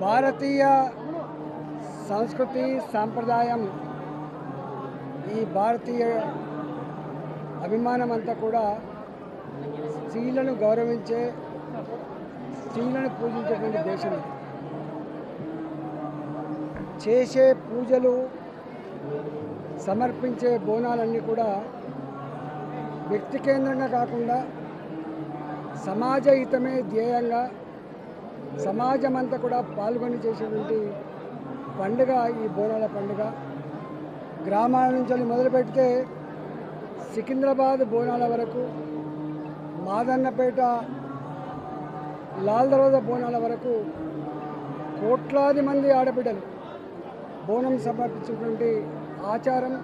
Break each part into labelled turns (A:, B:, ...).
A: భారతీయ సంస్కృతి సాంప్రదాయం ఈ భారతీయ అభిమానం అంతా కూడా స్త్రీలను గౌరవించే స్త్రీలను పూజించేటువంటి దేశం చేసే పూజలు సమర్పించే బోనాలన్నీ కూడా వ్యక్తి కేంద్రంగా కాకుండా సమాజ హితమే ధ్యేయంగా సమాజం అంతా కూడా పాల్గొని చేసేటువంటి పండుగ ఈ బోనాల పండుగ. గ్రామాల నుంచి మొదలు పెడితే సికింద్రాబాద్ బోనాల వరకు మాదన్నపేట లాల్ దర్వాజా బోనాల వరకు కోట్లాది మంది ఆడబిడ్డలు బోనం సమర్పించినటువంటి ఆచారం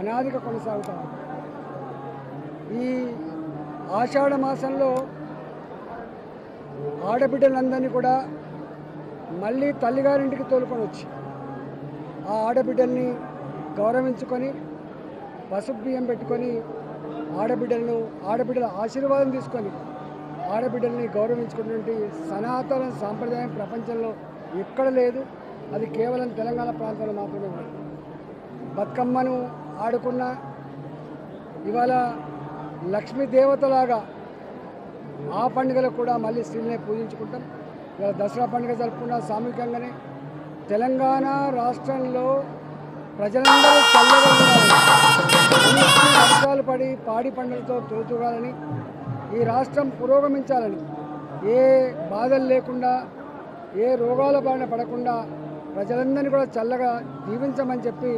A: అనాదిగా కొనసాగుతాం ఈ ఆషాఢ మాసంలో ఆడబిడ్డలందరినీ కూడా మళ్ళీ తల్లిగారింటికి తోలుకొని వచ్చి ఆ ఆడబిడ్డల్ని గౌరవించుకొని పసుపు బియ్యం పెట్టుకొని ఆడబిడ్డలను ఆడబిడ్డల ఆశీర్వాదం తీసుకొని ఆడబిడ్డల్ని గౌరవించుకున్నటువంటి సనాతన సాంప్రదాయం ప్రపంచంలో ఎక్కడ లేదు. అది కేవలం తెలంగాణ ప్రాంతంలో మాత్రమే ఉంది బతుకమ్మను ఆడుకున్న ఇవాళ లక్ష్మీ దేవతలాగా ఆ పండుగలకు కూడా మళ్ళీ స్త్రీలనే పూజించుకుంటాం. ఇలా దసరా పండుగ జరుపుకున్న సామూహికంగానే తెలంగాణ రాష్ట్రంలో ప్రజలందరూ చల్లగా ఉండాలి అన్నిటికీ పడి పాడి పంటలతో తోచుకోవాలని ఈ రాష్ట్రం పురోగమించాలని ఏ బాధలు లేకుండా ఏ రోగాల బారిన పడకుండా ప్రజలందరినీ కూడా చల్లగా జీవించమని చెప్పి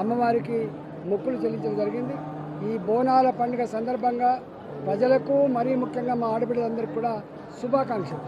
A: అమ్మవారికి మొక్కులు చెల్లించడం జరిగింది. ఈ బోనాల పండుగ సందర్భంగా ప్రజలకు మరీ ముఖ్యంగా మా ఆడబిడ్డలందరికీ కూడా శుభాకాంక్షలు.